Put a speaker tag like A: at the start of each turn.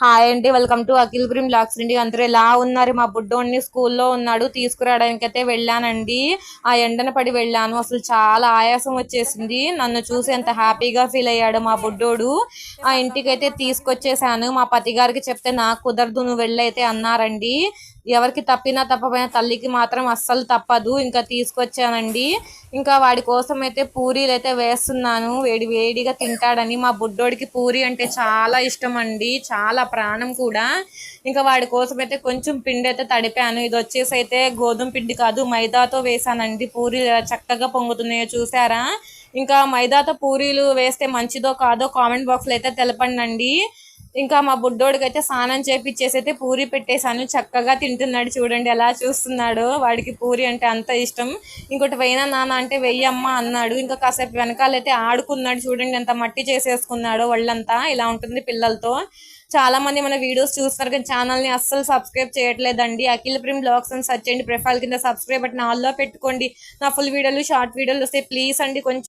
A: Hi అండి welcome to Akhil Prem vlogs అండి అందరూ ఎలా ఉన్నారు? మా బుడ్డోడిని స్కూల్లో ఉన్నాడు తీసుకురావడానికి అయితే వెళ్ళానండి. ఆ ఎండన పడి వెళ్ళాను. అసలు చాలా ఆయాసం వచ్చేసింది. నన్ను చూసి ఎంత హ్యాపీగా ఫీల్ అయ్యాడు మా బుడ్డోడు. ఆ ఇంటికి అయితే తీసుకొచ్చేసాను మా పతి గారికి చెప్తే నాకు కుదరదు నువ్వు వెళ్ళైతే అన్నారండి. ఎవరికి తప్పినా తప్పపోయినా తల్లికి మాత్రం అస్సలు తప్పదు. ఇంకా తీసుకొచ్చానండి. ఇంకా వాడి కోసం అయితే పూరీలు అయితే వేస్తున్నాను. వేడి వేడిగా తింటాడని. మా బుడ్డోడికి పూరి అంటే చాలా ఇష్టం అండి చాలా ప్రాణం కూడా. ఇంకా వాడి కోసం అయితే కొంచెం పిండి అయితే తడిపాను. ఇది వచ్చేసి అయితే గోధుమ పిండి కాదు మైదాతో వేసానండి. పూరీలు చక్కగా పొంగుతున్నాయో చూసారా? ఇంకా మైదాతో పూరీలు వేస్తే మంచిదో కాదో కామెంట్ బాక్స్లో అయితే తెలపండి ఇంకా మా బుడ్డోడికి అయితే స్నానం చేపిచ్చేసి అయితే పూరి పెట్టేశాను. చక్కగా తింటున్నాడు చూడండి ఎలా చూస్తున్నాడు. వాడికి పూరి అంటే అంత ఇష్టం. ఇంకోటి వెయ్యినా నాన్న అంటే వెయ్యమ్మ అన్నాడు. ఇంకా కాసేపు వెనకాలైతే ఆడుకున్నాడు చూడండి ఎంత మట్టి చేసేసుకున్నాడు వాళ్ళంతా ఇలా ఉంటుంది పిల్లలతో. చాలా మంది మన వీడియోస్ చూస్తున్నారు కానీ ఛానల్ని అస్సలు సబ్స్క్రైబ్ చేయట్లేదండి. అఖిల్ ప్రేమ్ బ్లాగ్స్ అని సెర్చ్ చేయండి ప్రొఫైల్ కింద సబ్స్క్రైబ్ బటన్ ఆల్లో పెట్టుకోండి. నా ఫుల్ వీడియోలు షార్ట్ వీడియోలు వస్తే ప్లీజ్ అండి కొంచెం